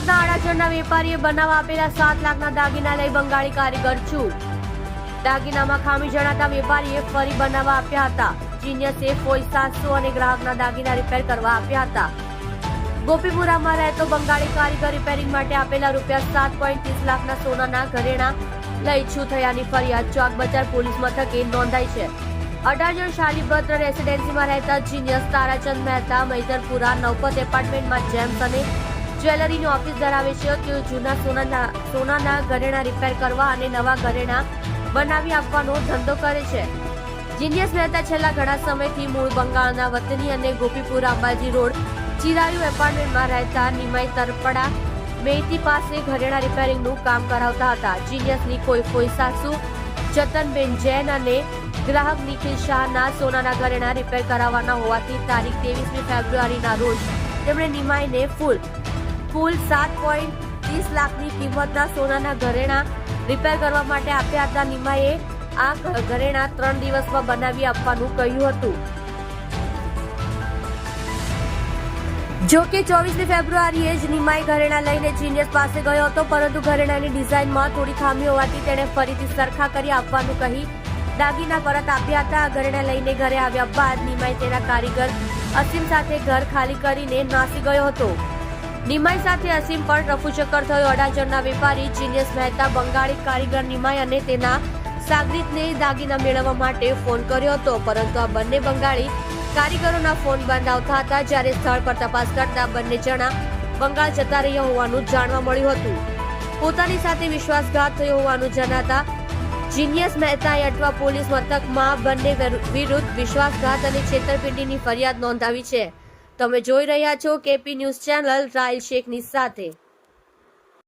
અમદાવાદના આડાચરના વેપારીએ બનાવ આપેલા સાત લાખના દાગીના લઈ બંગાળી કારીગર છું દાગીનામાં ખામી જણાતા વેપારીએ ફરી બનાવવા આપ્યા હતા. જીનિયસે ફોઈ સાતસો અને ગ્રાહકના દાગીના રિપેર કરવા આપ્યા હતા. ગોપીપુરામાં રહેતો બંગાળી કારીગર રિપેરિંગ માટે આપેલા રૂપિયા સાત પોઈન્ટ ત્રીસ લાખના સોનાના ઘરેણા લઈ છું થયાની ફરિયાદ ચોક બજાર પોલીસ મથકે નોંધાઈ છે. અડાજણ શાલીભદ્ર રેસિડેન્સીમાં રહેતા જીનિયસ તારાચંદ મહેતા મૈદરપુરા નવપત એપાર્ટમેન્ટમાં જેમ્સ અને જ્વેલરીની ઓફિસ ધરાવે છે તેઓ જૂના સોનાના સોનાના ઘરેણા રિપેર કરવા અને નવા ઘરેણા બનાવી આપવાનો ધંધો કરે છે. જીનિયસ મહેતા છેલ્લા ઘણા સમયથી મૂળ બંગાળના વતની અને ગોપીપુર અંબાજી રોડ, ચિરાયુ એપાર્ટમેન્ટમાં રહેતા નિમય તરપડા મેથી પાસે ઘરેણા રિપેરિંગનું કામ કરાવતા હતા. જીનિયસની કોઈ કોઈ સાસુ, જતનબેન જૈન અને ગ્રાહક નિખિલ શાહના સોનાના ઘરેણા રિપેર કરાવવાના હોવાથી તારીખ ત્રેવીસમી ફેબ્રુઆરીના રોજ તેમણે નિમાઈને ફૂલ કુલ સાત પોઈન્ટ ત્રીસ લાખની કિંમતના સોનાના ઘરેણા રિપેર કરવા માટે આપ્યા હતા. નિમાએ આ ઘરેણા ત્રણ દિવસમાં બનાવી આપવાનું કહ્યું હતું. જો કે ચોવીસમી ફેબ્રુઆરીએ જ નિમાઈ ઘરેણા લઈને જીનિયસ પાસે ગયો હતો, પરંતુ ઘરેણાની ડિઝાઇનમાં થોડી ખામી હોવાથી તેણે ફરીથી સરખા કરી આપવાનું કહી દાગીના પરત આપ્યા હતા. ઘરેણા લઈને ઘરે આવ્યા બાદ નિમાઈ તેના કારીગર અસીમ સાથે ઘર ખાલી કરીને નાસી ગયો હતો. નિમાઈ સાથે અસીમ પણ રફુચક્કર થયો. અડાજણના વેપારી જીનિયસ મહેતા બંગાળી કારીગર નિમાઈ અને તેના સાગરીતને દાગીના મેળવવા માટે ફોન કર્યો હતો. પરંતુ આ બંને બંગાળી કારીગરોના ફોન બંધ આવતા હતા જ્યારે સ્થળ પર તપાસ કરતા બંને જણા બંગાળ જતા રહ્યા હોવાનું જાણવા મળ્યું હતું. પોતાની સાથે વિશ્વાસઘાત થયો હોવાનું જણાતા જીનિયસ મહેતાએ અટવા પોલીસ મથકમાં બંને વિરુદ્ધ વિશ્વાસઘાત અને છેતરપિંડીની ફરિયાદ નોંધાવી છે. તમે જોઈ રહ્યા છો કેપી ન્યૂઝ ચેનલ રાયલ શેખની સાથે.